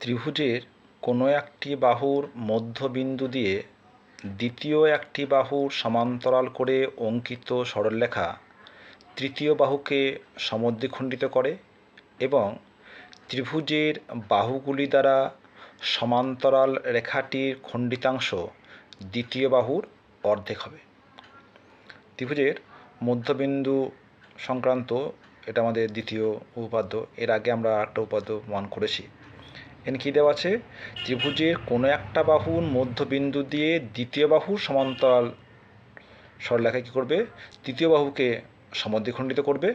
ত্রিভুজের কোনো একটি বাহুর মধ্যবিন্দু দিয়ে দ্বিতীয় একটি বাহুর সমান্তরাল করে অঙ্কিত সরলরেখা তৃতীয় বাহুকে সমদ্বিখণ্ডিত করে এবং ত্রিভুজের বাহুগুলি দ্বারা সমান্তরাল রেখাটির খণ্ডিতাংশ দ্বিতীয় বাহুর অর্ধেক হবে। ত্রিভুজের মধ্যবিন্দু সংক্রান্ত এটা আমাদের দ্বিতীয় উপপাদ্য, এর আগে আমরা একটা উপাদ্য মান করেছি। এখানে কী দেওয়া আছে? ত্রিভুজের কোনো একটা বাহুর মধ্যবিন্দু দিয়ে দ্বিতীয় বাহু সমান্তরাল। সরলরেখা কী করবে? তৃতীয় বাহুকে সমদ্বিখণ্ডিত করবে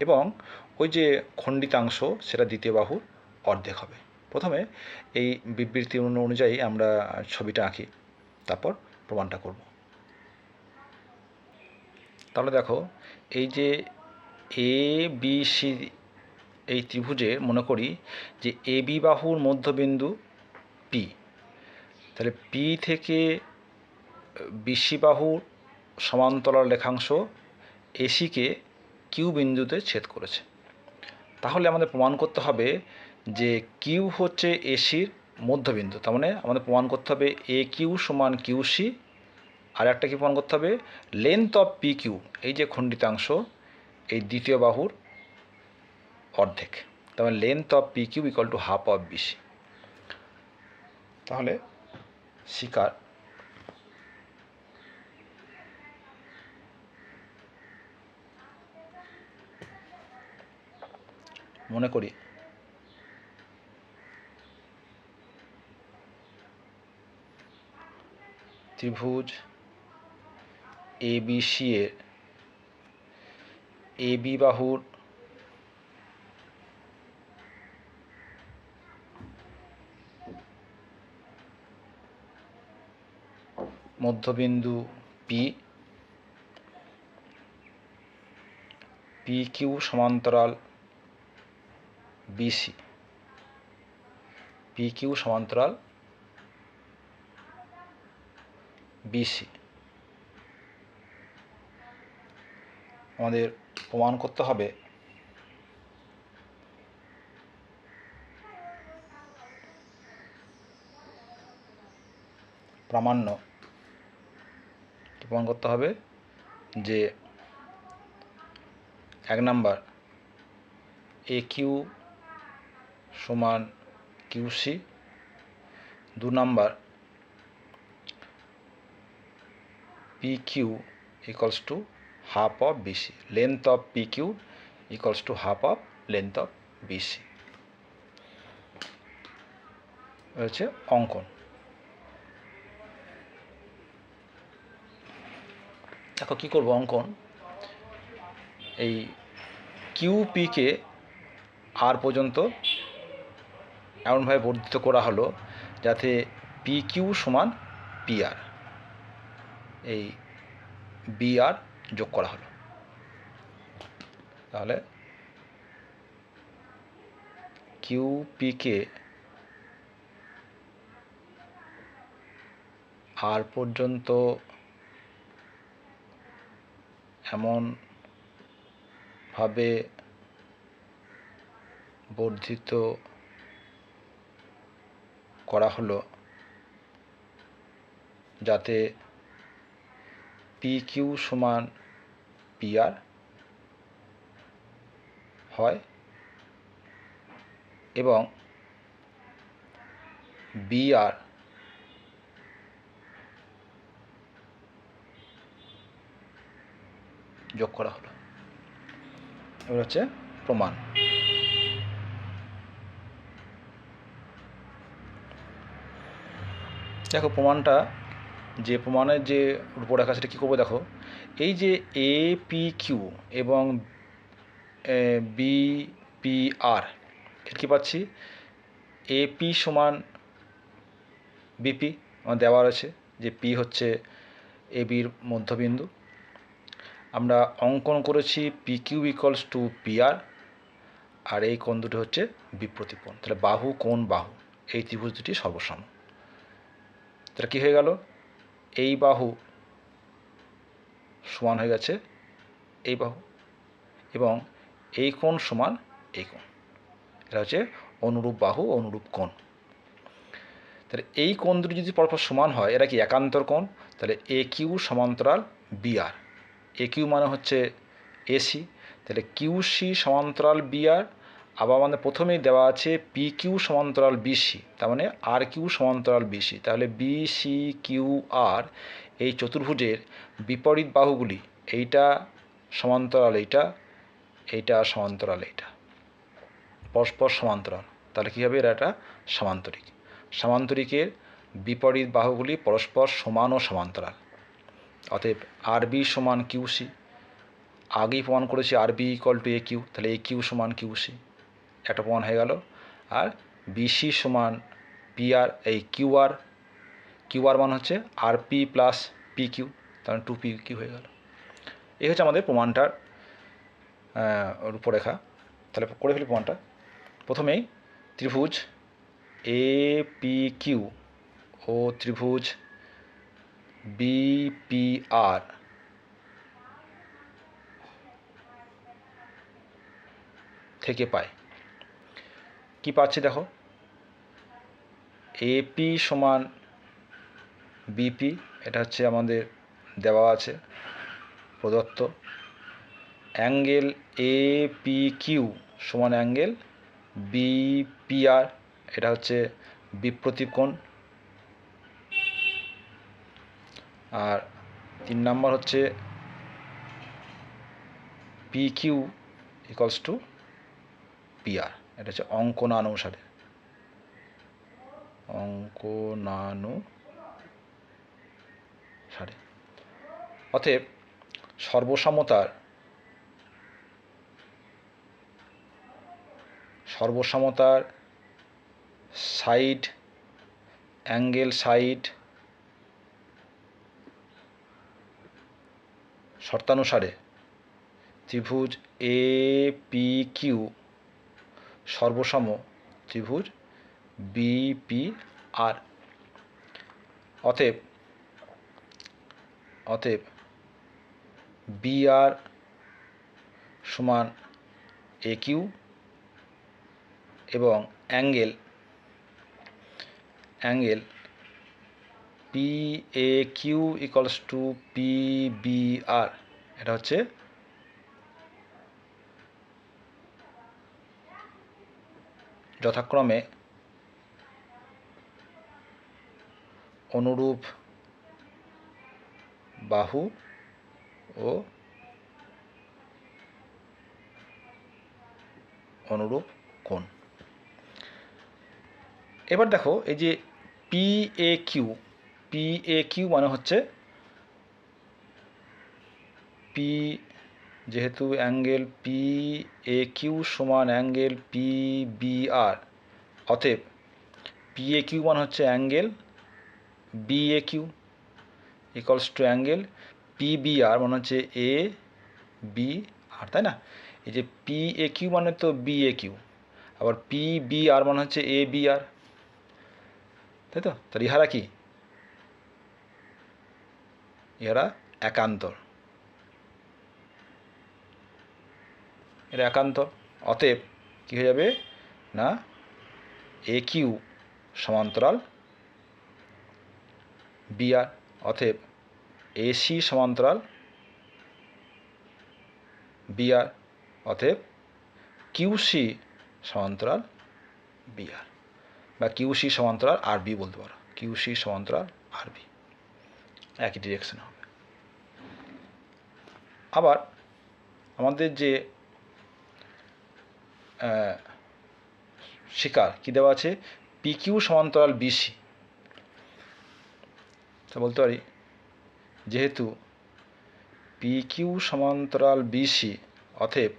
এবং ওই যে খণ্ডিতাংশ, সেটা দ্বিতীয় বাহুর অর্ধেক হবে। প্রথমে এই বিবৃতি অনুযায়ী আমরা ছবিটা আঁকি, তারপর প্রমাণটা করব। তাহলে দেখো, এই যে এ বি সি এই ত্রিভুজে মনে করি যে এ বি বাহুর মধ্যবিন্দু পি তাহলে পি থেকে বিসি বাহুর সমান্তরাল রেখাংশ এসিকে কিউ বিন্দুতে ছেদ করেছে। তাহলে আমাদের প্রমাণ করতে হবে যে কিউ হচ্ছে এসির মধ্যবিন্দু। তার মানে আমাদের প্রমাণ করতে হবে এ কিউ সমান কিউ সি আর একটা কি প্রমাণ করতে হবে? লেন্থ অফ পি কিউ এই যে খণ্ডিতাংশ, এই দ্বিতীয় বাহুর অর্ধেক। তার length of P Q equal to half of BC তাহলে শিকার মনে করি ত্রিভুজ এ বি সি এর বি বাহুর মধ্যবিন্দু পি পি কিউ সমান্তরাল বিসি পি কিউ সমান্তরাল বিসি আমাদের প্রমাণ করতে হবে প্রামাণ্য প্রমাণ করতে হবে যে এক নাম্বার এ কিউ সমান কিউসি দু number P Q equals to half of BC length of P Q equals to half of length of BC হচ্ছে অঙ্কন। দেখো, কী করব অঙ্কন? এই কিউপিকে আর পর্যন্ত এমনভাবে বর্ধিত করা হলো যাতে পি কিউ সমান পিআর এই বিআর যোগ করা হলো। তাহলে কিউ কিউপিকে আর পর্যন্ত এমনভাবে বর্ধিত করা হলো যাতে পি কিউ সমান পিআর হয় এবং বিআর যোগ করা হলো। এবার হচ্ছে প্রমাণ। দেখো প্রমাণটা, যে প্রমাণের যে রূপরেখা সেটা কী করব দেখো, এই যে এ পি কিউ এবং বি পি আর এর কী পাচ্ছি? এ পি সমান বিপি আমার দেওয়া রয়েছে, যে পি হচ্ছে এ বির মধ্যবিন্দু। আমরা অঙ্কন করেছি P Q equals to P R আর এই কোণ দুটি হচ্ছে বিপ্রতিপণ তাহলে বাহু, কোণ, বাহু, এই ত্রিভুজ দুটি সর্বসম। তাহলে কী হয়ে গেল? এই বাহু সমান হয়ে গেছে এই বাহু এবং এই কোণ সমান এই কোণ। এটা হচ্ছে অনুরূপ বাহু, অনুরূপ কোণ। তাহলে এই কোণ দুটি যদি পরপর সমান হয়, এরা কি একান্তর কোণ? তাহলে এ কিউ সমান্তরাল বিআর এ কিউ মানে হচ্ছে এসি তাহলে কিউ সি সমান্তরাল বিআর আবার আমাদের প্রথমেই দেওয়া আছে পি কিউ সমান্তরাল বিসি তার মানে আর কিউ সমান্তরাল বিসি তাহলে বি সি কিউ আর এই চতুর্ভুজের বিপরীত বাহুগুলি, এইটা সমান্তরাল এইটা এইটা সমান্তরাল এইটা, পরস্পর সমান্তরাল, তাহলে কী হবে এরা একটা সামান্তরিক, সামান্তরিকের বিপরীত বাহুগুলি পরস্পর সমান ও সমান্তরাল। অতএব আর বি সমান কিউসি আগেই প্রমাণ করেছি আর B equal to A Q, তাহলে এ কিউ সমান কিউসি একটা প্রমাণ হয়ে গেল। আর বিসি সমান পি আর, এই কিউ আর কিউ আর মান হচ্ছে R P plus P Q, তাহলে টু পি কিউ হয়ে গেল। এই হচ্ছে আমাদের প্রমাণটার রূপরেখা। তাহলে করে ফেলি প্রমাণটা। প্রথমেই ত্রিভুজ এ পি কিউ ও ত্রিভুজ আর থেকে পাই। কি পাচ্ছি দেখো? এপি সমান বিপি এটা হচ্ছে আমাদের দেওয়া আছে, প্রদত্ত। অ্যাঙ্গেল এ পি কিউ সমান অ্যাঙ্গেল বিপিআর এটা হচ্ছে বিপ্রতীপ কোণ আর তিন নম্বর হচ্ছে P Q equals to PR এটা হচ্ছে অঙ্কনানুসারে। অঙ্কনানুসারে। অতএব সর্বসমতার সর্বসমতার সাইড, অ্যাঙ্গেল সাইড শর্তানুসারে ত্রিভুজ এ পি কিউ সর্বসম ত্রিভুজ বিপি আর অতএব অতএব বি আর সমান এ কিউ এবং angle angle P A Q equals to P B R এটা হচ্ছে যথাক্রমে অনুরূপ বাহু ও অনুরূপ কোণ। এবার দেখো এই যে P A Q P A Q মানে হচ্ছে পি যেহেতু অ্যাঙ্গেল পি এ কিউ সমান অ্যাঙ্গেল পি বি আর অতএব পি এ কিউ মানে হচ্ছে angle B A Q equals to angle P B R মানে হচ্ছে এ বি আর তাই না? এই যে পি এ কিউ মানে তো বি এ কিউ আবার পি বি আর মানে হচ্ছে এ বি আর তাই তো? তাহলে ইহারা কি? ইহারা একান্তর। এরা একান্তর, অতএব কী হয়ে যাবে? না, এ কিউ সমান্তরাল বিআর অতএব এসি সমান্তরাল বিআর অতএব কিউসি সমান্তরাল বিআর বা কিউসি সমান্তরাল আর বি বলতে পারো। কিউসি সমান্তরাল আর বি। একই ডিরেকশন হবে। আবার আমাদের যে শিকার কী দেওয়া আছে? পি কিউ সমান্তরাল বিসি তা বলতে পারি, যেহেতু পিকিউ সমান্তরাল বিসি অতএব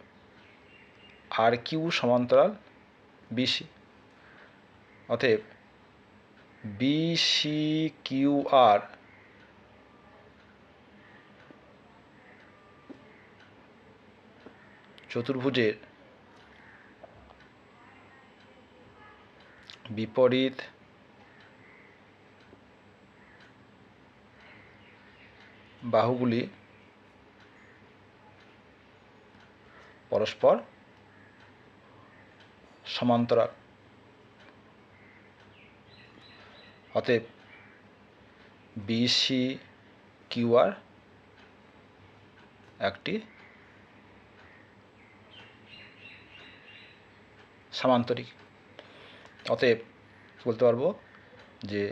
আর কিউ সমান্তরাল বিসি অতএব বিসি কিউ আর চতুর্ভুজের বিপরীত বাহুগুলি পরস্পর সমান্তরাল। অতএব বিসি কিউআর একটি সামান্তরিক। অতএব বলতে পারব যে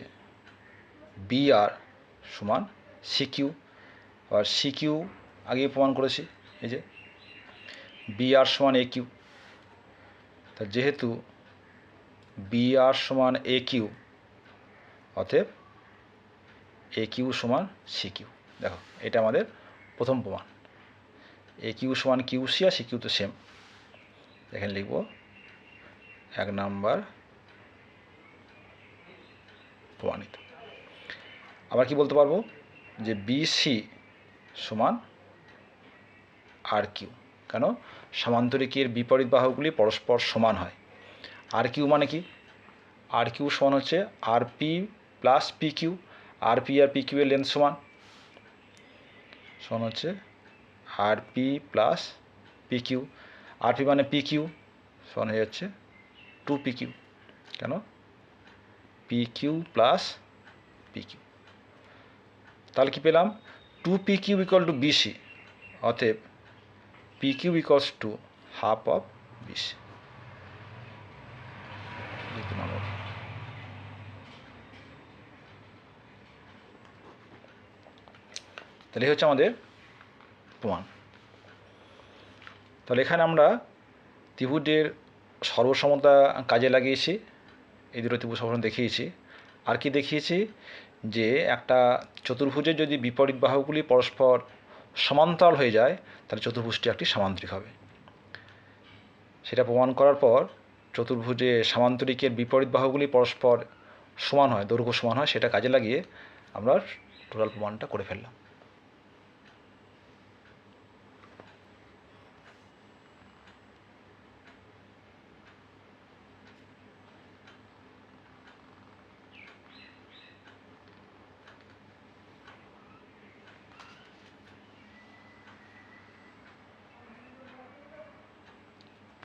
বি আর সমান সিকিউ আর সিকিউ আগে প্রমাণ করেছি, এই যে বি আর সমান এ কিউ তা যেহেতু বি আর সমান এ কিউ অতএব এ কিউ সমান সি কিউ দেখো, এটা আমাদের প্রথম প্রমাণ। এ কিউ সমান কিউ সি আর সি কিউ তো সেম এখানে লিখব এক নাম্বার প্রমাণিত। আবার কি বলতে পারব? যে বিসি সমান আর কিউ কেন? সামান্তরিকের বিপরীত বাহুগুলি পরস্পর সমান হয়। আর কিউ মানে কি? আর কিউ সমান হচ্ছে R P plus P Q R P R P Q এর লেন্থ সমান। সমান হচ্ছে R P plus P Q R P মানে পি কিউ সমান হয়ে যাচ্ছে টু পি কিউ কেন? P Q plus P Q তাহলে কি পেলাম? Two P Q equal to B C অতএব P Q equals to half of B C তাহলে হচ্ছে আমাদের প্রমাণ। তাহলে এখানে আমরা ত্রিভুজের সর্বসমতা কাজে লাগিয়েছি, এই দুটো ত্রিভুজ দেখিয়েছি। আর কি দেখিয়েছি? যে একটা চতুর্ভুজের যদি বিপরীত বাহুগুলি পরস্পর সমান্তরাল হয়ে যায়, তাহলে চতুর্ভুজটি একটি সামান্তরিক হবে। সেটা প্রমাণ করার পর চতুর্ভুজে সামান্তরিকের বিপরীত বাহুগুলি পরস্পর সমান হয়, দৈর্ঘ্য সমান হয়, সেটা কাজে লাগিয়ে আমরা টোটাল প্রমাণটা করে ফেললাম।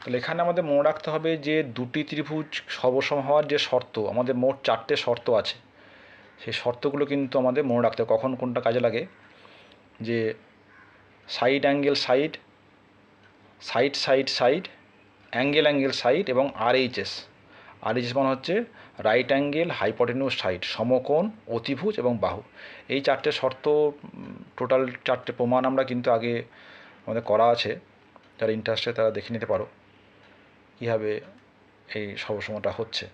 তাহলে এখানে আমাদের মনে রাখতে হবে যে দুটি ত্রিভুজ সবসম হওয়ার যে শর্ত, আমাদের মোট চারটে শর্ত আছে। সেই শর্তগুলো কিন্তু আমাদের মনে রাখতে কখন কোনটা কাজে লাগে? যে side angle side side side side angle angle side এবং আরএইচএস আরএইচএস মানে হচ্ছে রাইট অ্যাঙ্গেল হাইপটেনিউস সাইড সমকোণ, অতিভুজ এবং বাহু। এই চারটে শর্ত টোটাল চারটে প্রমাণ আমরা কিন্তু আগে আমাদের করা আছে। যারা ইন্টারেস্টে তারা দেখে নিতে পারো। কীভাবে এই সমস্যাটা হচ্ছে?